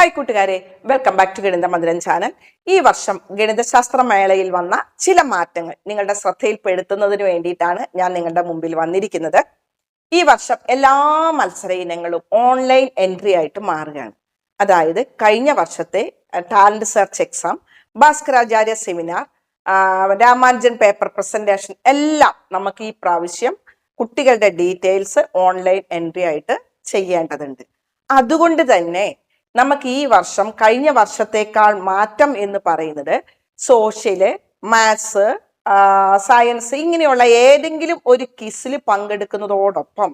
Hi കൂട്ടുകാരെ. Welcome back to ഗണിത മന്ദിരം ചാനൽ ഈ വർഷം ഗണിതശാസ്ത്ര മേളയിൽ വന്ന ചില മാറ്റങ്ങൾ നിങ്ങളുടെ ശ്രദ്ധയിൽപ്പെടുത്തുന്നതിന് വേണ്ടിയിട്ടാണ് ഞാൻ നിങ്ങളുടെ മുമ്പിൽ വന്നിരിക്കുന്നത്. ഈ വർഷം എല്ലാ മത്സര ഇനങ്ങളും ഓൺലൈൻ എൻട്രി ആയിട്ട് മാറുകയാണ്. അതായത് കഴിഞ്ഞ വർഷത്തെ talent search exam Bhaskaracharya seminar Ramanujan paper presentation എല്ലാം നമുക്ക് ഈ പ്രാവശ്യം കുട്ടികളുടെ ഡീറ്റെയിൽസ് ഓൺലൈൻ എൻട്രി ആയിട്ട് ചെയ്യേണ്ടതുണ്ട്. അതുകൊണ്ട് തന്നെ നമുക്ക് ഈ വർഷം കഴിഞ്ഞ വർഷത്തേക്കാൾ മാറ്റം എന്ന് പറയുന്നത് സോഷ്യൽ മാത്സ് സയൻസ് ഇങ്ങനെയുള്ള ഏതെങ്കിലും ഒരു കിസിൽ പങ്കെടുക്കുന്നതോടൊപ്പം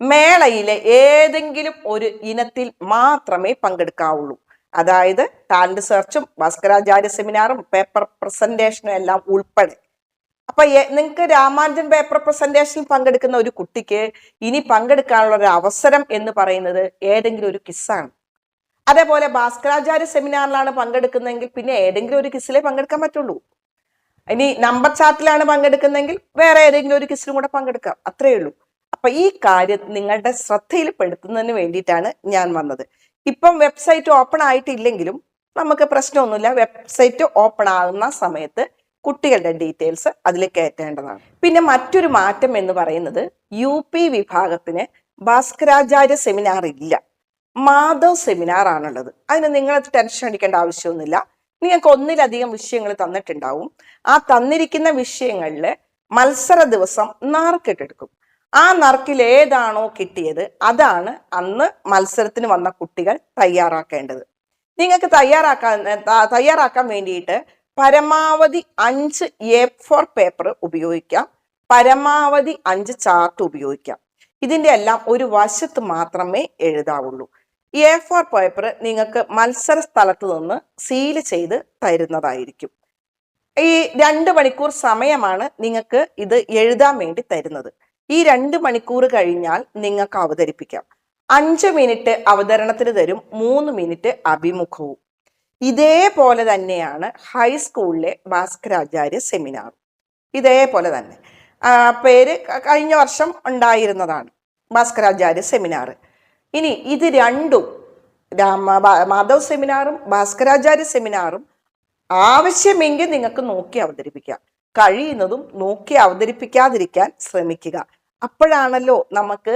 മേളയിലെ ഏതെങ്കിലും ഒരു ഇനത്തിൽ മാത്രമേ പങ്കെടുക്കാവുള്ളൂ. അതായത് ടാലന്റ് സെർച്ചും ഭാസ്കരാചാര്യ സെമിനാറും പേപ്പർ പ്രസന്റേഷനും എല്ലാം ഉൾപ്പെടെ. അപ്പൊ നിങ്ങൾക്ക് രാമാനുജൻ പേപ്പർ പ്രസന്റേഷനിൽ പങ്കെടുക്കുന്ന ഒരു കുട്ടിക്ക് ഇനി പങ്കെടുക്കാനുള്ള ഒരു അവസരം എന്ന് പറയുന്നത് ഏതെങ്കിലും ഒരു കിസ്സാണ് അതേപോലെ ഭാസ്കരാചാര്യ സെമിനാറിലാണ് പങ്കെടുക്കുന്നതെങ്കിൽ പിന്നെ ഏതെങ്കിലും ഒരു കിസ്സിലേ പങ്കെടുക്കാൻ പറ്റുള്ളൂ. ഇനി നമ്പർ ചാർട്ടിലാണ് പങ്കെടുക്കുന്നതെങ്കിൽ വേറെ ഏതെങ്കിലും ഒരു കിസ്സിലും കൂടെ പങ്കെടുക്കാം. അത്രയേ ഉള്ളൂ. അപ്പൊ ഈ കാര്യം നിങ്ങളുടെ ശ്രദ്ധയിൽ പെടുത്തുന്നതിന് വേണ്ടിയിട്ടാണ് ഞാൻ വന്നത്. ഇപ്പം വെബ്സൈറ്റ് ഓപ്പൺ ആയിട്ടില്ലെങ്കിലും നമുക്ക് പ്രശ്നമൊന്നുമില്ല. വെബ്സൈറ്റ് ഓപ്പൺ ആകുന്ന സമയത്ത് കുട്ടികളുടെ ഡീറ്റെയിൽസ് അതിൽ കയറ്റേണ്ടതാണ്. പിന്നെ മറ്റൊരു മാറ്റം എന്ന് പറയുന്നത് യു പി വിഭാഗത്തിന് ഭാസ്കരാചാര്യ സെമിനാർ ഇല്ല. മാധവ് സെമിനാർ ആണുള്ളത്. അതിന് നിങ്ങൾ ടെൻഷൻ അടിക്കേണ്ട ആവശ്യമൊന്നുമില്ല. നിങ്ങൾക്ക് ഒന്നിലധികം വിഷയങ്ങൾ തന്നിട്ടുണ്ടാവും. ആ തന്നിരിക്കുന്ന വിഷയങ്ങളിൽ മത്സര ദിവസം നറുക്കിട്ടെടുക്കും. ആ നറുക്കിൽ ഏതാണോ കിട്ടിയത് അതാണ് അന്ന് മത്സരത്തിന് വന്ന കുട്ടികൾ തയ്യാറാക്കേണ്ടത്. നിങ്ങൾക്ക് തയ്യാറാക്കാൻ തയ്യാറാക്കാൻ വേണ്ടിയിട്ട് പരമാവധി അഞ്ച് എ ഫോർ പേപ്പർ ഉപയോഗിക്കാം. പരമാവധി അഞ്ച് ചാർട്ട് ഉപയോഗിക്കാം. ഇതിന്റെ എല്ലാം ഒരു വശത്ത് മാത്രമേ എഴുതാവുള്ളൂ. എ ഫോർ പേപ്പർ നിങ്ങൾക്ക് മത്സര സ്ഥലത്ത് നിന്ന് സീൽ ചെയ്ത് തരുന്നതായിരിക്കും. ഈ രണ്ട് മണിക്കൂർ സമയമാണ് നിങ്ങൾക്ക് ഇത് എഴുതാൻ വേണ്ടി തരുന്നത്. ഈ രണ്ട് മണിക്കൂർ കഴിഞ്ഞാൽ നിങ്ങൾക്ക് അവതരിപ്പിക്കാം. അഞ്ച് മിനിറ്റ് അവതരണത്തിന് തരും മൂന്ന് മിനിറ്റ് അഭിമുഖവും. ഇതേപോലെ തന്നെയാണ് ഹൈസ്കൂളിലെ ഭാസ്കരാചാര്യ സെമിനാർ ഇതേപോലെ തന്നെ. പേര് കഴിഞ്ഞ വർഷം ഉണ്ടായിരുന്നതാണ് ഭാസ്കരാചാര്യ സെമിനാർ ഇനി ഇത് രണ്ടും രാമ മാധവ് സെമിനാറും ഭാസ്കരാചാര്യ സെമിനാറും ആവശ്യമെങ്കിൽ നിങ്ങൾക്ക് നോക്കി അവതരിപ്പിക്കാം കഴിയുന്നതും നോക്കി അവതരിപ്പിക്കാതിരിക്കാൻ ശ്രമിക്കുക. അപ്പോഴാണല്ലോ നമുക്ക്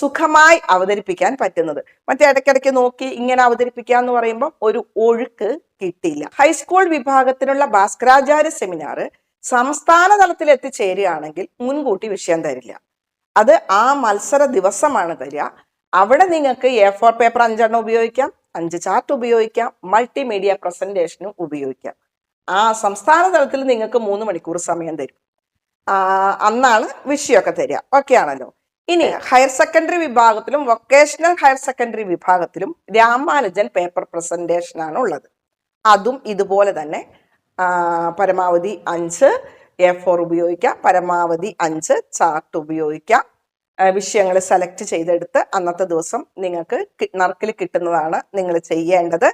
സുഖമായി അവതരിപ്പിക്കാൻ പറ്റുന്നത്. മറ്റേ ഇടയ്ക്കിടയ്ക്ക് നോക്കി ഇങ്ങനെ അവതരിപ്പിക്കുക എന്ന് പറയുമ്പോൾ ഒരു ഒഴുക്ക് കിട്ടിയില്ല. ഹൈസ്കൂൾ വിഭാഗത്തിനുള്ള ഭാസ്കരാചാര്യ സെമിനാർ സംസ്ഥാന തലത്തിൽ എത്തിച്ചേരുകയാണെങ്കിൽ മുൻകൂട്ടി വിഷയം തരില്ല. അത് ആ മത്സര ദിവസമാണ് തരിക. അവിടെ നിങ്ങൾക്ക് എ ഫോർ പേപ്പർ അഞ്ചെണ്ണം ഉപയോഗിക്കാം അഞ്ച് ചാർട്ട് ഉപയോഗിക്കാം മൾട്ടിമീഡിയ പ്രസന്റേഷനും ഉപയോഗിക്കാം. ആ സംസ്ഥാന തലത്തിൽ നിങ്ങൾക്ക് മൂന്ന് മണിക്കൂർ സമയം തരും. അന്നാണ് വിഷയമൊക്കെ തരിക. ഓക്കെ ആണല്ലോ? ഇനി ഹയർ സെക്കൻഡറി വിഭാഗത്തിലും വൊക്കേഷണൽ ഹയർ സെക്കൻഡറി വിഭാഗത്തിലും രാമാനുജൻ പേപ്പർ പ്രസന്റേഷൻ ആണ് ഉള്ളത്. അതും ഇതുപോലെ തന്നെ പരമാവധി അഞ്ച് എ ഫോർ ഉപയോഗിക്കാം പരമാവധി അഞ്ച് ചാർട്ട് ഉപയോഗിക്കാം. വിഷയങ്ങൾ സെലക്ട് ചെയ്തെടുത്ത് അന്നത്തെ ദിവസം നിങ്ങൾക്ക് നറുക്കിൽ കിട്ടുന്നതാണ് നിങ്ങൾ ചെയ്യേണ്ടത്.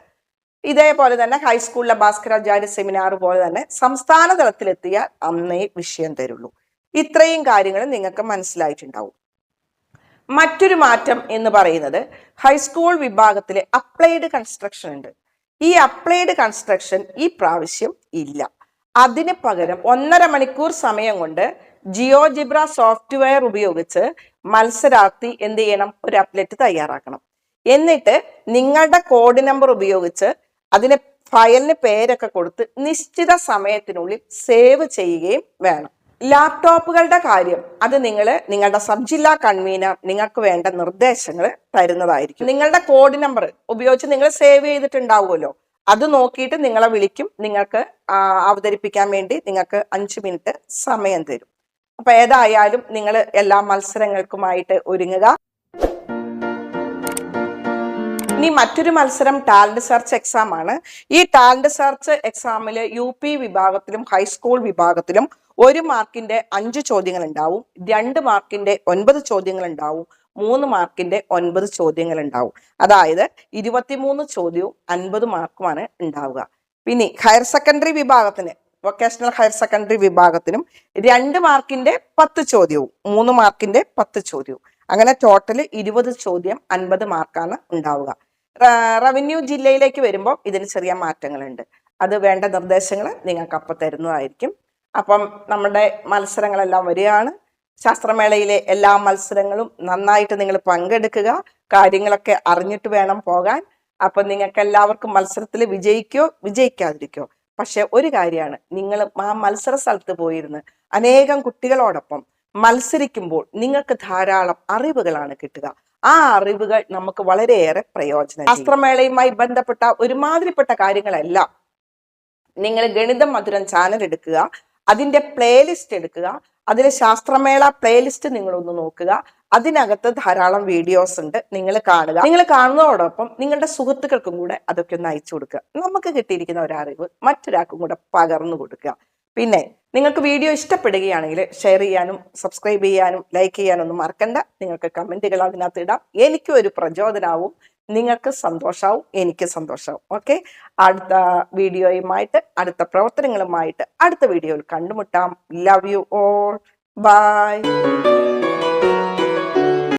ഇതേപോലെ തന്നെ ഹൈസ്കൂളിലെ ഭാസ്കരാചാര്യ സെമിനാർ പോലെ തന്നെ സംസ്ഥാന തലത്തിലെത്തിയ അന്നേ വിഷയം തരുള്ളൂ. ഇത്രയും കാര്യങ്ങൾ നിങ്ങൾക്ക് മനസ്സിലായിട്ടുണ്ടാവും. മറ്റൊരു മാറ്റം എന്ന് പറയുന്നത് ഹൈസ്കൂൾ വിഭാഗത്തിലെ അപ്ലൈഡ് കൺസ്ട്രക്ഷൻ ഉണ്ട്. ഈ അപ്ലൈഡ് കൺസ്ട്രക്ഷൻ ഈ പ്രാവശ്യം ഇല്ല. അതിന് പകരം ഒന്നര മണിക്കൂർ സമയം കൊണ്ട് ജിയോജിബ്ര സോഫ്റ്റ്വെയർ ഉപയോഗിച്ച് മത്സരാർത്ഥി എന്ത് ചെയ്യണം? ഒരു അപ്ലറ്റ് തയ്യാറാക്കണം. എന്നിട്ട് നിങ്ങളുടെ കോഡ് നമ്പർ ഉപയോഗിച്ച് അതിന് ഫയലിന് പേരൊക്കെ കൊടുത്ത് നിശ്ചിത സമയത്തിനുള്ളിൽ സേവ് ചെയ്യുകയും വേണം. ലാപ്ടോപ്പുകളുടെ കാര്യം അത് നിങ്ങൾ നിങ്ങളുടെ സബ് ജില്ലാ കൺവീനർ നിങ്ങൾക്ക് വേണ്ട നിർദ്ദേശങ്ങൾ തരുന്നതായിരിക്കും. നിങ്ങളുടെ കോഡ് നമ്പർ ഉപയോഗിച്ച് നിങ്ങൾ സേവ് ചെയ്തിട്ടുണ്ടാവുമല്ലോ. അത് നോക്കിയിട്ട് നിങ്ങളെ വിളിക്കും. നിങ്ങൾക്ക് അവതരിപ്പിക്കാൻ വേണ്ടി നിങ്ങൾക്ക് അഞ്ച് മിനിറ്റ് സമയം തരും. അപ്പൊ ഏതായാലും നിങ്ങൾ എല്ലാ മത്സരങ്ങൾക്കുമായിട്ട് ഒരുങ്ങുക. ഇനി മറ്റൊരു മത്സരം ടാലന്റ് സെർച്ച് എക്സാം ആണ്. ഈ ടാലന്റ് സെർച്ച് എക്സാമിൽ യു പി വിഭാഗത്തിലും ഹൈസ്കൂൾ വിഭാഗത്തിലും ഒരു മാർക്കിന്റെ അഞ്ച് ചോദ്യങ്ങൾ ഉണ്ടാവും രണ്ട് മാർക്കിന്റെ ഒൻപത് ചോദ്യങ്ങൾ ഉണ്ടാവും മൂന്ന് മാർക്കിന്റെ ഒൻപത് ചോദ്യങ്ങൾ ഉണ്ടാവും അതായത് ഇരുപത്തിമൂന്ന് ചോദ്യവും അൻപത് മാർക്കുമാണ് ഉണ്ടാവുക. പിന്നെ ഹയർ സെക്കൻഡറി വിഭാഗത്തിന് വൊക്കേഷണൽ ഹയർ സെക്കൻഡറി വിഭാഗത്തിനും രണ്ട് മാർക്കിന്റെ പത്ത് ചോദ്യവും മൂന്ന് മാർക്കിന്റെ പത്ത് ചോദ്യവും. അങ്ങനെ ടോട്ടൽ ഇരുപത് ചോദ്യം അൻപത് മാർക്കാണ് ഉണ്ടാവുക. റവന്യൂ ജില്ലയിലേക്ക് വരുമ്പോൾ ഇതിന് ചെറിയ മാറ്റങ്ങളുണ്ട്. അത് വേണ്ട നിർദ്ദേശങ്ങൾ നിങ്ങൾക്ക് അപ്പം തരുന്നതായിരിക്കും. അപ്പം നമ്മുടെ മത്സരങ്ങളെല്ലാം വരികയാണ്. ശാസ്ത്രമേളയിലെ എല്ലാ മത്സരങ്ങളും നന്നായിട്ട് നിങ്ങൾ പങ്കെടുക്കുക. കാര്യങ്ങളൊക്കെ അറിഞ്ഞിട്ട് വേണം പോകാൻ. അപ്പം നിങ്ങൾക്ക് എല്ലാവർക്കും മത്സരത്തിൽ വിജയിക്കോ വിജയിക്കാതിരിക്കോ. പക്ഷെ ഒരു കാര്യമാണ്. നിങ്ങൾ ആ മത്സര സ്ഥലത്ത് പോയിരുന്ന് അനേകം കുട്ടികളോടൊപ്പം മത്സരിക്കുമ്പോൾ നിങ്ങൾക്ക് ധാരാളം അറിവുകളാണ് കിട്ടുക. ആ അറിവുകൾ നമുക്ക് വളരെയേറെ പ്രയോജനം ശാസ്ത്രമേളയുമായി ബന്ധപ്പെട്ട ഒരുമാതിരിപ്പെട്ട കാര്യങ്ങളെല്ലാം നിങ്ങൾ ഗണിതം മധുരം ചാനൽ എടുക്കുക. അതിന്റെ പ്ലേലിസ്റ്റ് എടുക്കുക. അതിലെ ശാസ്ത്രമേള പ്ലേലിസ്റ്റ് നിങ്ങൾ ഒന്ന് നോക്കുക. അതിനകത്ത് ധാരാളം വീഡിയോസ് ഉണ്ട്. നിങ്ങൾ കാണുക. നിങ്ങൾ കാണുന്നതോടൊപ്പം നിങ്ങളുടെ സുഹൃത്തുക്കൾക്കും കൂടെ അതൊക്കെ ഒന്ന് അയച്ചു കൊടുക്കുക. നമുക്ക് കിട്ടിയിരിക്കുന്ന ഒരറിവ് മറ്റൊരാൾക്കും കൂടെ പകർന്നു കൊടുക്കുക. പിന്നെ നിങ്ങൾക്ക് വീഡിയോ ഇഷ്ടപ്പെടുകയാണെങ്കിൽ ഷെയർ ചെയ്യാനും സബ്സ്ക്രൈബ് ചെയ്യാനും ലൈക്ക് ചെയ്യാനും ഒന്നും മറക്കണ്ട. നിങ്ങൾക്ക് കമന്റുകൾ അതിനകത്ത് ഇടാം. എനിക്കും ഒരു പ്രചോദനമാവും നിങ്ങൾക്ക് സന്തോഷാവും എനിക്ക് സന്തോഷാവും. ഓക്കെ? അടുത്ത വീഡിയോയുമായിട്ട് അടുത്ത പ്രവർത്തനങ്ങളുമായിട്ട് അടുത്ത വീഡിയോയിൽ കണ്ടുമുട്ടാം. Love you all by